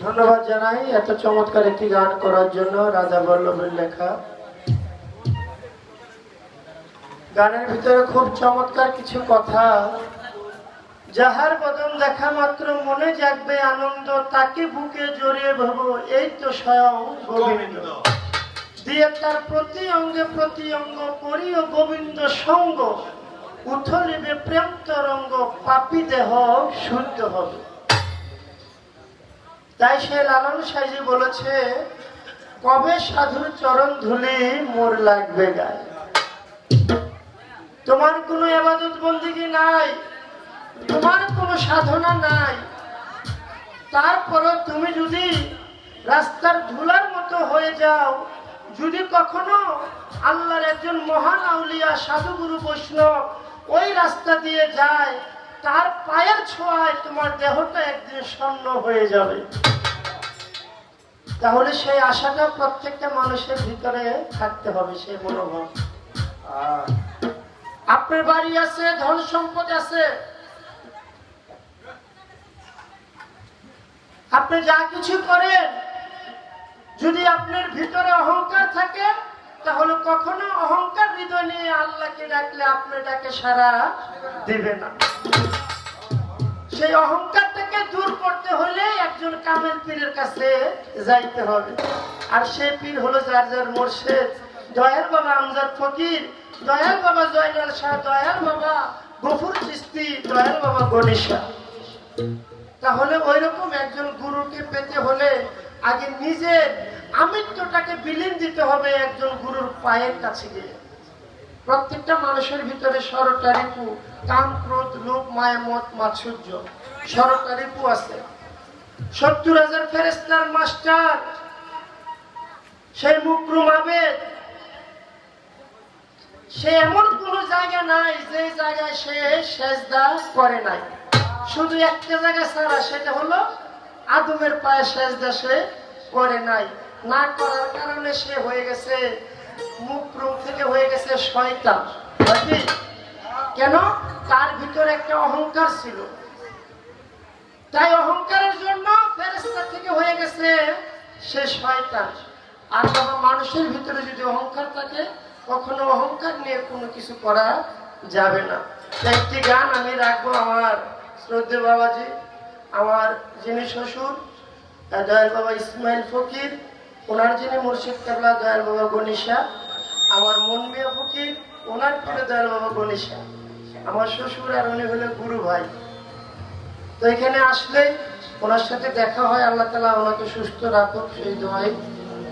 ধন্যবাদ জানাই এত চমৎকার একটি গান করার জন্য রাজা বল্লভের লেখা। গানের ভিতরে খুব চমৎকার কিছু কথা। যাহার বদন দেখা মাত্র মনে জাগবে আনন্দ তাকে বুকে জড়িয়ে ভাবো এই তো স্বয়ং গোবিন্দ। দিয়ে তার প্রতি অঙ্গে প্রতি অঙ্গ করিও গোবিন্দ সঙ্গ। উথলিবে প্রেম তরঙ্গ পাপি দেহ শুদ্ধ হবে। তাই সে লালন সাইজি বলেছে, কবে সাধুর চরণ ধুলি মোর লাগবে গায়ে? তোমার কোনো এবাদত বন্দিগি নাই? তোমার কোনো সাধনা নাই? তারপরও তুমি যদি রাস্তার ধুলার মতো হয়ে যাও, যদি কখনো আল্লাহর একজন মহান আউলিয়া, সাধুগুরু বৈষ্ণব ওই রাস্তা দিয়ে যায় তার পায়ের ছোঁয়ায় তোমার দেহটা একদিন স্বর্ণ হয়ে যাবে। তাহলে সেই আশাটা প্রত্যেকটা মানুষের ভিতরে থাকতে হবে সেই মনোভাব। আপনার বাড়ি আছে, ধন সম্পদ আছে। আপনি যা কিছু করেন, যদি আপনার ভিতরে অহংকার থাকে, তাহলে কখনো অহংকার হৃদয় নিয়ে আল্লাহকে ডাকলে আপনাটাকে সারা দেবে না। সেই অহংকারটাকে দূর করতে হলে একজন কামেল পীরের কাছে যাইতে হবে। আর সেই পীর হলো যার যার মোর্শেদ। দয়াল বাবা আমজাদ ফকির, দয়াল বাবা জয়নাল শাহ, দয়াল বাবা গফুর চিস্তি দয়াল বাবা গণেশা তাহলে ওই রকম একজন গুরুকে পেতে হলে আগে নিজের আমিত্বটাকে বিলীন দিতে হবে একজন গুরুর পায়ের কাছে গিয়ে। প্রত্যেকটা মানুষের ভিতরে সরটা রিপু কাম ক্রোধ লোভ মায়া, মত মাৎসর্য সরটা রিপু আছে। সত্তর হাজার ফেরেস্তার মাস্টার, সেই মুকরুম আবেদ। সে এমন কোন জায়গা নাই যে জায়গায় সে সেজদা করে নাই। শুধু একটা জায়গা ছাড়া সেটা হলো আদমের পায়ে সেজদা সে করে নাই। না করার কারণে সে হয়ে গেছে মুখ থেকে হয়ে গেছে কেন? তার ভিতরে একটা অহংকার ছিল। তাই অহংকারের জন্য মানুষের ভিতরে যদি অহংকার থাকে, কখনো অহংকার নিয়ে কোনো কিছু করা যাবে না। একটি গান আমি রাখব আমার শ্রদ্ধে বাবাজি, আমার যিনি শ্বশুর দয়াল বাবা ইসমাইল ফকির, ওনার যিনি মুর্শিদ কাবলা, দয়াল বাবা গণিসা আমার মনমিয়া ফকির ওনার প্রিয় দয়াল বাবা গণিসা আমার শ্বশুর আর উনি হলো গুরু ভাই। তো এখানে আসলে ওনার সাথে দেখা হয়, আল্লাহ তালা ওনাকে সুস্থ রাখুক, সেই দোয়াই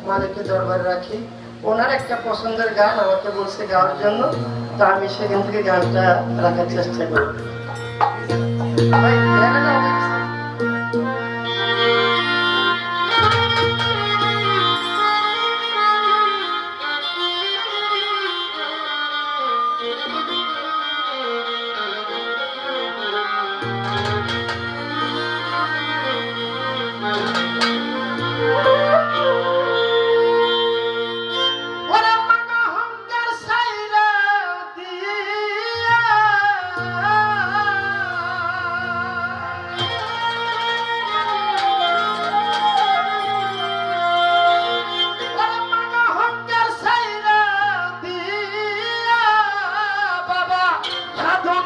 মালিককে দরবারে রাখি। ওনার একটা পছন্দের গান আমাকে বলছে গাওয়ার জন্য, তো আমি সেখান থেকে গানটা রাখার চেষ্টা করি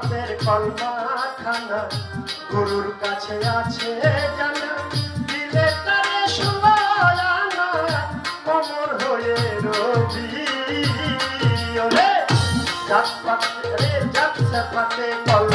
সেফাতের কলমা খানা গুরুর কাছে আছে জানা, দিলে তারে কমর হয়ে রবি। ওরে পাতে সেফাতে কলমা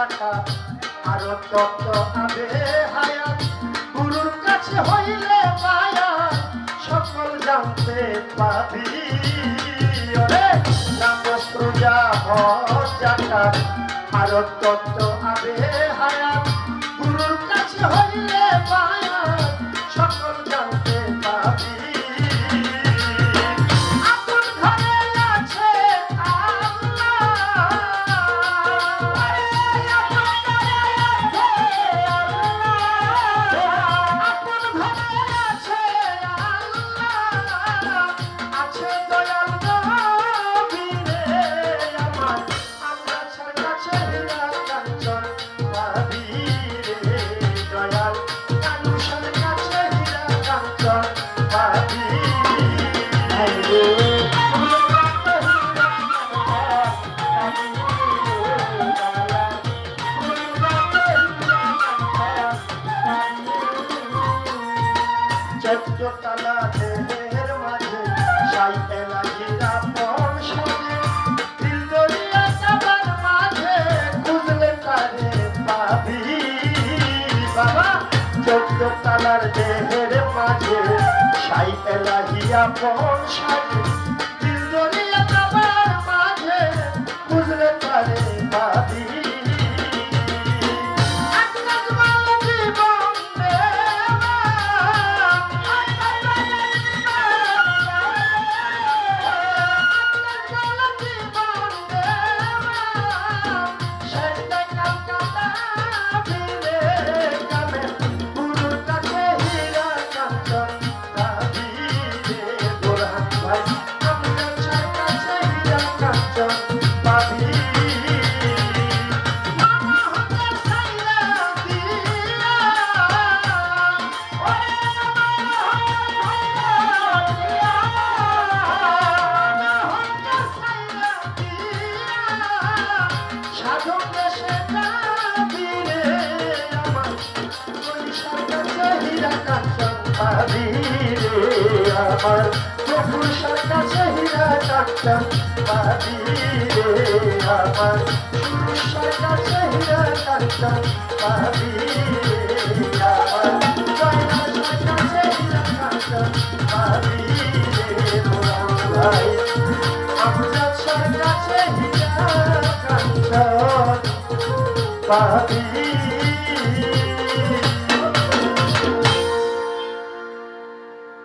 হজাটা আর তত্ত্ব আবে হায়াত, গুরুর কাছে হইলে পায়া সকল জানতে পাবি। ওরে নামাসরোজা হজাটা আর তত্ত্ব আবে হায়াত চোদ্দ তালা দেহের মাঝে সাইতে লাগিরা পর সাজে দিল দরিয়া সবার মাঝে দেহের মাঝে সাইতে পর সাজে। আমার প্রভুষার কাছে হীরা কাঞ্চন পাবি রে আমার। পুরুষার কাছে হীরা কাঞ্চন পাবি রে আমার। জয়নাথের কাছে হীরা কাঞ্চন পাবি রে ভাই আমরা কাছে হীরা কাঞ্চন পাবি